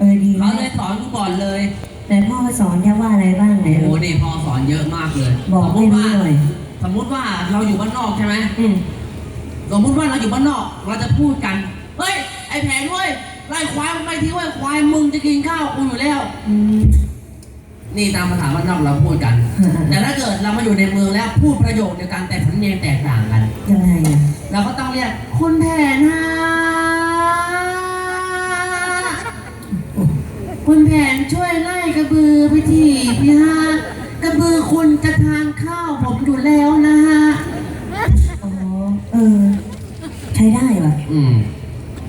เออดีเขานะเลยสอนกูก่อนเลยแต่พ่อสอนย่าว่าอะไรบ้างไหนโอ้โหนี่พอสอนเยอะมากเลยบอกสมมให้ติรู้ว่าหน่อย สมมุติว่าเราอยู่บ้านนอกใช่ไหมอืมสมมุติว่าเราอยู่บ้านนอกเราจะพูดกันเฮ้ยไอ้แผนเว้ยไล่ควายมันไปที่เว้ยควายมึงจะกินข้าวกูอยู่แล้ว อืม นี่ตามภาษาบ้านนอกเราพูดกันแต่ถ้าเกิดเรามาอยู่ในเมืองแล้วพูดประโยคเดียวกันแต่สำเนียงแตกต่างกัน ยังไงอะเราก็ต้องเรียกคุณแผนฮะ คุณแผนช่วยไล่กระบือไปทีพี่ฮะกระบือคุณจะทานข้าวผมอยู่แล้วนะฮะอ๋อเออ ใช้ได้ป่ะอืม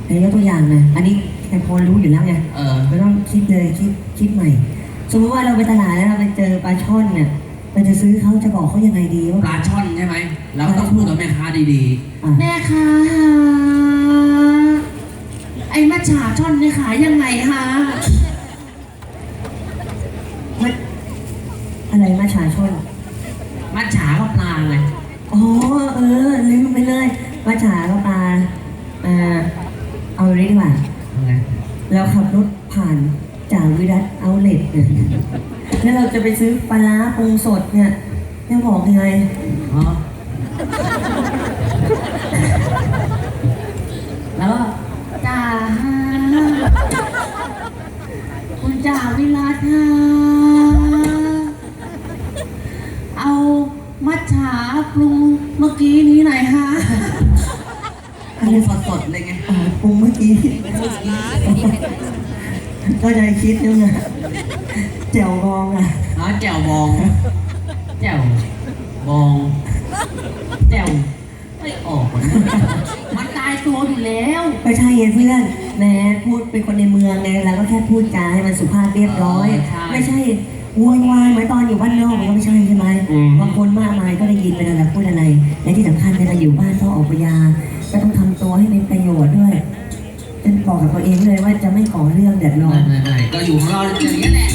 เดี๋ยวยกตัวอย่างนะอันนี้ใครพอรู้อยู่แล้วไงเออไม่ต้องคิดเลยคิดคิดใหม่ สมมติว่าเราไปตลาดแล้วเราไปเจอปลาช่อนเนี่ยเราจะซื้อเขาจะบอกเขายังไงดีว่าปลาช่อนใช่ไหมเราก็ต้องพูดกับแม่ค้าดีอะๆแม่ค้าไอ้มัจฉาช่อนนี่ขายยังไงฮะ มัน อะไรมาฉาช่อนมัจฉาก็ปลาไงอ๋อเออลืมไปเลยมาฉาก็ปลาอ่าเอาเลยดีกว่า ไงเราขับรถผ่านจากวิรัตเอาเลทเนี่ยแล้วเราจะไปซื้อปลาร้าปรุงสดเนี่ยจะบอกยังไง อ๋อแล้วก็จ่าฮะคุณจ่าวิรัตฮะเอามัจ ฉาปรุงเมื่อกี้นี้หน่อยฮะปรุงสดๆเลยไงอ่าปรุงเมื่อกี้ก็จะคิดนึงอะแจ่วบองอะอ๋อแจ่วบองแจ่วบองแจ่วไม่ออกมันมันตายตัวอยู่แล้วไม่ใช่ไงเพื่อนแหม่พูดเป็นคนในเมืองไงเราก็แค่พูดจาให้มันสุภาพเรียบร้อยใช่ไม่ใช่ โวยวายเหมือนตอนอยู่บ้านนอกมันก็ไม่ใช่ใช่ไหมอืม บางคนมากมายก็ได้ยินไปแล้วนะพูดอะไร และที่สำคัญเวลาอยู่บ้านต้องออกไปยาก็ต้องทำตัวให้เป็นประโยชน์ด้วยจะบอกกับตัวเองเลยว่าจะไม่ก่อเรื่องเดือดร้อนไม่ไม่ไม่ก็อยู่ของเราอย่างนี้ยแหละ